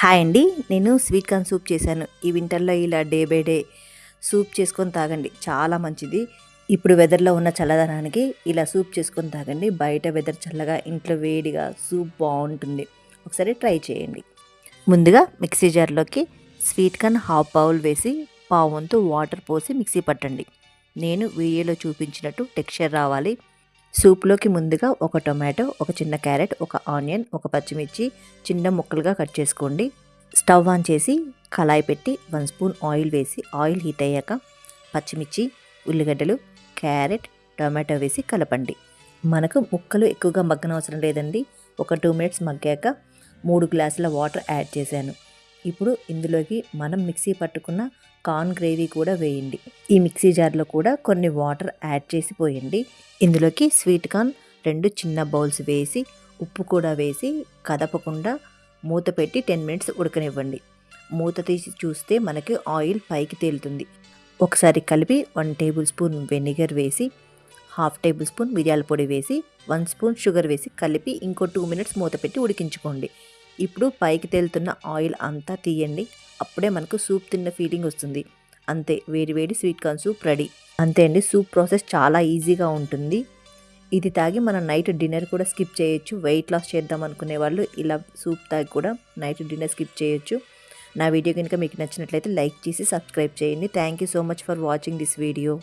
Hi అండి నేను sweet corn soup చేశాను. ఈ వింటర్లో ఇలా డే బై డే సూప్ చేసుకొని తాగండి చాలా మంచిది. ఇప్పుడు వెదర్లో ఉన్న చల్లదనానికి ఇలా సూప్ చేసుకొని తాగండి బయట వెదర్ చల్లగా ఇంట్లో వేడిగా సూప్ బాగుంటుంది. ఒకసారి ట్రై చేయండి. ముందుగా మిక్సీ జార్లోకి స్వీట్ కార్న్ హాఫ్ బౌల్ వేసి పావు వంతు వాటర్ పోసి మిక్సీ పట్టండి. నేను వీడియోలో చూపించినట్టు టెక్స్చర్ రావాలి. సూప్లోకి ముందుగా ఒక టొమాటో ఒక చిన్న క్యారెట్ ఒక ఆనియన్ ఒక పచ్చిమిర్చి చిన్న ముక్కలుగా కట్ చేసుకోండి. స్టవ్ ఆన్ చేసి కళాయి పెట్టి వన్ స్పూన్ ఆయిల్ వేసి ఆయిల్ హీట్ అయ్యాక పచ్చిమిర్చి ఉల్లిగడ్డలు క్యారెట్ టొమాటో వేసి కలపండి. మనకు ముక్కలు ఎక్కువగా మగ్గనవసరం లేదండి. ఒక టూ మినిట్స్ మగ్గాక మూడు గ్లాసుల వాటర్ యాడ్ చేశాను. ఇప్పుడు ఇందులోకి మనం మిక్సీ పట్టుకున్న కార్న్ గ్రేవీ కూడా వేయండి. ఈ మిక్సీ జార్లో కూడా కొన్ని వాటర్ యాడ్ చేసి పోయండి. ఇందులోకి స్వీట్ కార్న్ రెండు చిన్న బౌల్స్ వేసి ఉప్పు కూడా వేసి కదపకుండా మూత పెట్టి టెన్ మినిట్స్ ఉడకనివ్వండి. మూత తీసి చూస్తే మనకి ఆయిల్ పైకి తేలుతుంది. ఒకసారి కలిపి వన్ టేబుల్ స్పూన్ వెనిగర్ వేసి హాఫ్ టేబుల్ స్పూన్ మిరియాల పొడి వేసి వన్ స్పూన్ షుగర్ వేసి కలిపి ఇంకో టూ మినిట్స్ మూత పెట్టి ఉడికించుకోండి. ఇప్పుడు పైకి తేలుతున్న ఆయిల్ అంతా తీయండి. అప్పుడే మనకు సూప్ తిన్న ఫీలింగ్ వస్తుంది. అంతే వేడి వేడి స్వీట్ కార్న్ సూప్ రెడీ. అంతే అండి సూప్ ప్రాసెస్ చాలా ఈజీగా ఉంటుంది. ఇది తాగి మనం నైట్ డిన్నర్ కూడా స్కిప్ చేయొచ్చు. వెయిట్ లాస్ చేద్దాం అనుకునే వాళ్ళు ఇలా సూప్ తాగి కూడా నైట్ డిన్నర్ స్కిప్ చేయొచ్చు. నా వీడియో కనుక మీకు నచ్చినట్లయితే లైక్ చేసి సబ్స్క్రైబ్ చేయండి. Thank you so much for watching this video.